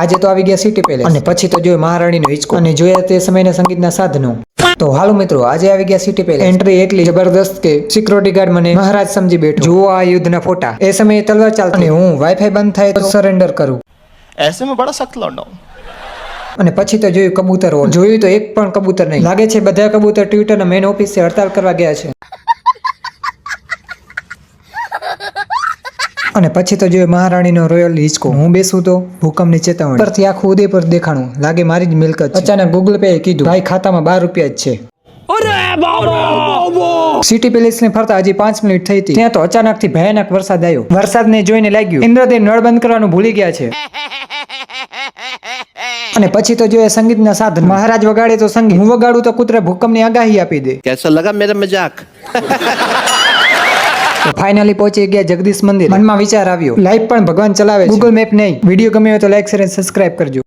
આજે તો આવી ગયા સિટી પેલેસ અને પછી તો જોયું મહારાણીનો હિંચકો. અને જોયા તે સમયના સંગીતના સાધનો. તો હાલો મિત્રો આજે આવી ગયા સિટી પેલેસ એન્ટ્રી એટલી જબરદસ્ત કે સિક્યુરિટી ગાર્ડ મને મહારાજ સમજી બેઠો. જુઓ આ યુદ્ધના ફોટા. એ સમયે તલવાર ચાલતી. અને હું વાઈફાઈ બંધ થાય તો સરેન્ડર કરું. એસે મેં બડા સખ્ત લડો અને પછી તો જોયું કબૂતર જોયું તો એક પણ કબૂતર નહીં. લાગે છે બધા કબૂતર ટ્વિટરના મેન ઓફિસે હડતાલ કરવા ગયા છે. અને પછી તો જોઈએ મહારાણીનો રોયલ હિચકો હું બેસું તો ભૂકંપની ચેતવણી. પરથી આખું ઉદયપુર દેખાણું લાગે મારી જ મિલકત અચાનક ગૂગલ પે કીધું. ભાઈ ખાતામાં બાર રૂપિયા જ છે. સિટી પેલેસ ને ફરતા હજી પાંચ મિનિટ થઈ હતી. ત્યાં તો અચાનકથી ભયાનક વરસાદ આવ્યો. વરસાદ ને જોઈને લાગ્યું ઇન્દ્રદેવ નળ બંધ કરવાનું ભૂલી ગયા છે. અને પછી તો જોઈએ સંગીતના સાધન. મહારાજ વગાડે તો સંગીત. હું વગાડું તો કુતરે ભૂકંપની આગાહી આપી દે. કેસો લગા મેરે મજાક? ફાઇનલી પહોંચી ગયા જગદીશ મંદિર. મનમાં વિચાર આવ્યો લાઈફ પણ ભગવાન ચલાવે ગૂગલ મેપ નહીં. વીડિયો ગમ્યો હોય તો લાઈક શેર સબસ્ક્રાઇબ કરજો.